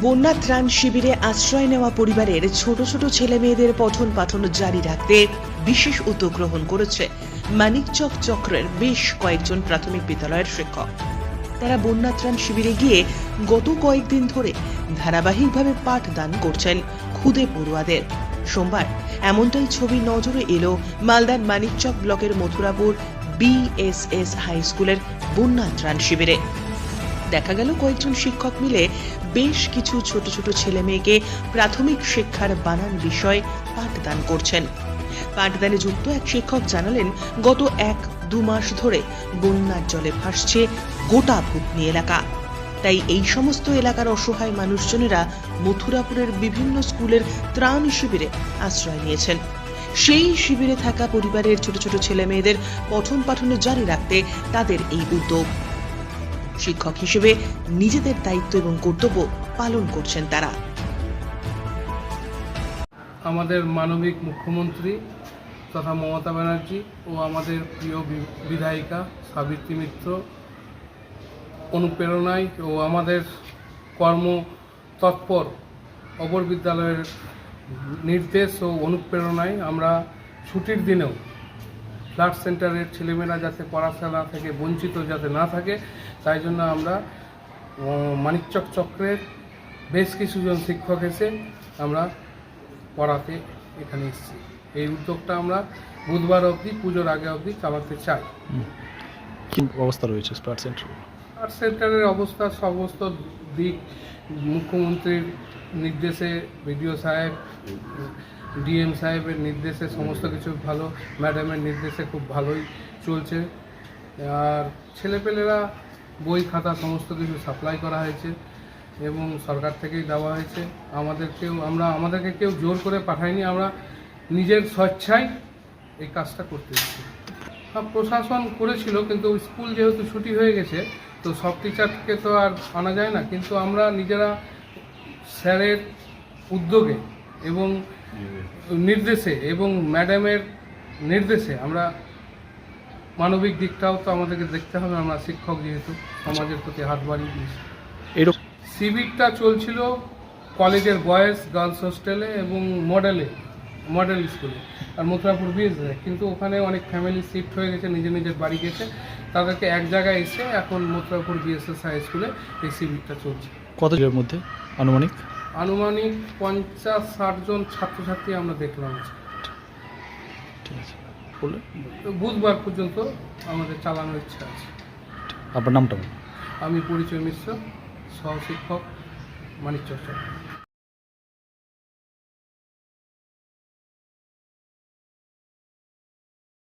বন্যা ত্রাণ শিবিরে আশ্রয় নেওয়া পরিবারের ছোট ছোট ছেলে মেয়েদের পঠন পাঠন জারি রাখতে বিশেষ উদ্যোগ গ্রহণ করেছে মানিকচক চক্রের বেশ কয়েকজন প্রাথমিক বিদ্যালয়ের শিক্ষক। তারা বন্যা ত্রাণ শিবিরে গিয়ে গত কয়েকদিন ধরে ধারাবাহিকভাবে পাঠদান করছেন খুদে পড়ুয়াদের। সোমবার এমনটাই ছবি নজরে এলো মালদার মানিকচক ব্লকের মথুরাপুর বিএসএস হাই স্কুলের বন্যা ত্রাণ শিবিরে। দেখা গেল কয়েকজন শিক্ষক মিলে বেশ কিছু ছোট ছোট ছেলে মেয়েকে প্রাথমিক শিক্ষার বানান বিষয়ে পাঠদান করছেন। পাঠদানে যুক্ত এক শিক্ষক জানালেন, গত এক দু মাস ধরে বন্যার জলে ভাসছে গোটা ভূতনি এলাকা। তাই এই সমস্ত এলাকার অসহায় মানুষজনেরা মথুরাপুরের বিভিন্ন স্কুলের ত্রাণ শিবিরে আশ্রয় নিয়েছেন। সেই শিবিরে থাকা পরিবারের ছোট ছোট ছেলে মেয়েদের পঠন পাঠনে জারি রাখতে তাদের এই উদ্যোগ। শিক্ষক হিসেবে নিজেদের দায়িত্ব এবং কর্তব্য পালন করছেন তারা। আমাদের মানবিক মুখ্যমন্ত্রী তথা মমতা ব্যানার্জি ও আমাদের প্রিয় বিধায়িকা সাবিত্রী মিত্র অনুপ্রেরণায় ও আমাদের কর্ম তৎপর অপর বিদ্যালয়ের নির্দেশ ও অনুপ্রেরণায় আমরা ছুটির দিনেও ফ্লাড সেন্টারের ছেলেমেয়েরা যাতে পড়াশোনা থেকে বঞ্চিত যাতে না থাকে তাই জন্য আমরা মানিকচক চক্রের বেশ কিছুজন শিক্ষক এসে আমরা পড়াতে এখানে এসেছি। এই উদ্যোগটা আমরা বুধবার অবধি পুজোর আগে অবধি চালাতে চাই। কি অবস্থা রয়েছে স্পার সেন্টার? আর সেন্টারের অবস্থা সমস্ত দিক মুখ্যমন্ত্রীর নির্দেশে বিডিও সাহেব ডিএম সাহেবের নির্দেশে সমস্ত কিছু ভালো, ম্যাডামের নির্দেশে খুব ভালোই চলছে। আর ছেলেপেলেরা বই খাতা সমস্ত কিছু সাপ্লাই করা হয়েছে এবং সরকার থেকেই দেওয়া হয়েছে। আমাদেরকেও আমরা, আমাদেরকে কেউ জোর করে পাঠায়নি, আমরা নিজের স্বেচ্ছায় এই কাজটা করতে হ্যাঁ প্রশাসন করেছিল, কিন্তু স্কুল যেহেতু ছুটি হয়ে গেছে, তো সব টিচারকে তো আর আনা যায় না। কিন্তু আমরা নিজেরা স্যারের উদ্যোগে এবং নির্দেশে এবং ম্যাডামের নির্দেশে আমরা মানবিক দিকটাও তো আমাদেরকে দেখতে হবে আমরা শিক্ষক যেহেতু সমাজের প্রতি হাত বাড়িয়ে দিয়েছি। এরকম শিবিরটা চলছিল কলেজের বয়েজ গার্লস হোস্টেলে এবং মডেলে মডেল স্কুলে আর মথুরাপুর বিএসএ কিন্তু ওখানে অনেক ফ্যামিলি শিফট হয়ে গেছে নিজের নিজের বাড়ি গেছে। তাদেরকে এক জায়গায় এসে এখন মথুরাপুর বিএসএস হাই স্কুলে এই শিবিরটা চলছে। কতজনের মধ্যে আনুমানিক? আনুমানিক পঞ্চাশ ষাট জন ছাত্রছাত্রী আমরা দেখলাম। ঠিক আছে। বুধবার পর্যন্ত আমাদের চালানোর ইচ্ছা আছে। আপনার নামটা। আমি পরিচয় মিশ্র সহশিক্ষক মানিক চর্চা